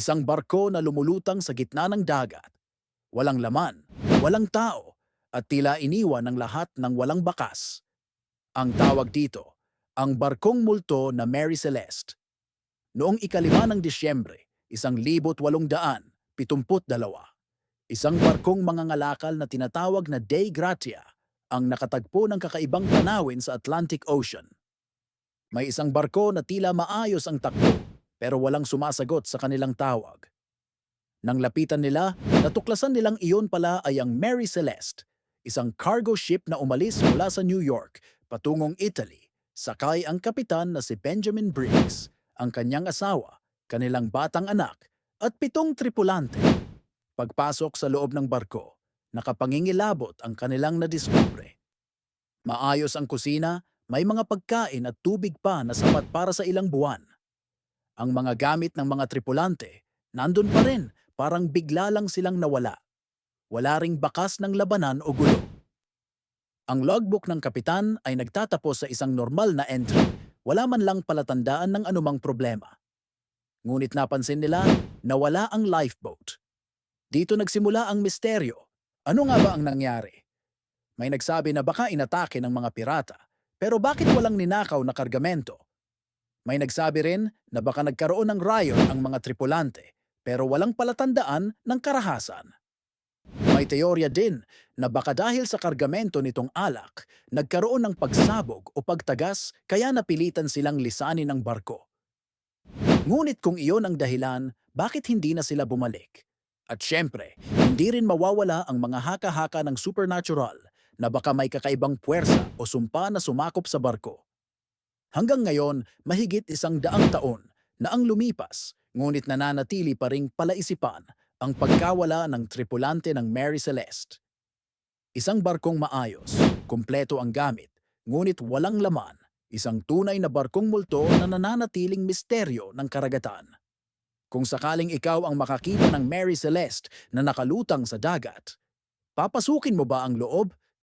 Isang barko na lumulutang sa gitna ng dagat. Walang laman, walang tao, at tila iniwan ng lahat ng walang bakas. Ang tawag dito, ang barkong multo na Mary Celeste. Noong ikalima ng Disyembre, isang libot walong daan, pitumput dalawa. Isang barkong mangangalakal na tinatawag na Dei Gratia ang nakatagpo ng kakaibang tanawin sa Atlantic Ocean. May isang barko na tila maayos ang takbo pero walang sumasagot sa kanilang tawag. Nang lapitan nila, natuklasan nilang iyon pala ay ang Mary Celeste, isang cargo ship na umalis mula sa New York patungong Italy. Sakay ang kapitan na si Benjamin Briggs, ang kanyang asawa, kanilang batang anak, at pitong tripulante. Pagpasok sa loob ng barko, nakapangingilabot ang kanilang nadiskubre. Maayos ang kusina, may mga pagkain at tubig pa na sapat para sa ilang buwan. Ang mga gamit ng mga tripulante, nandun pa rin, parang bigla lang silang nawala. Wala ring bakas ng labanan o gulo. Ang logbook ng kapitan ay nagtatapos sa isang normal na entry. Wala man lang palatandaan ng anumang problema. Ngunit napansin nila na wala ang lifeboat. Dito nagsimula ang misteryo. Ano nga ba ang nangyari? May nagsabi na baka inatake ng mga pirata, pero bakit walang ninakaw na kargamento? May nagsabi rin na baka nagkaroon ng riot ang mga tripulante, pero walang palatandaan ng karahasan. May teorya din na baka dahil sa kargamento nitong alak, nagkaroon ng pagsabog o pagtagas kaya napilitan silang lisanin ng barko. Ngunit kung iyon ang dahilan, bakit hindi na sila bumalik? At syempre, hindi rin mawawala ang mga haka-haka ng supernatural na baka may kakaibang puwersa o sumpa na sumakop sa barko. Hanggang ngayon, mahigit isang daang taon na ang lumipas, ngunit nananatili pa ring palaisipan ang pagkawala ng tripulante ng Mary Celeste. Isang barkong maayos, kumpleto ang gamit, ngunit walang laman, isang tunay na barkong multo na nananatiling misteryo ng karagatan. Kung sakaling ikaw ang makakita ng Mary Celeste na nakalutang sa dagat, papasukin mo ba ang loob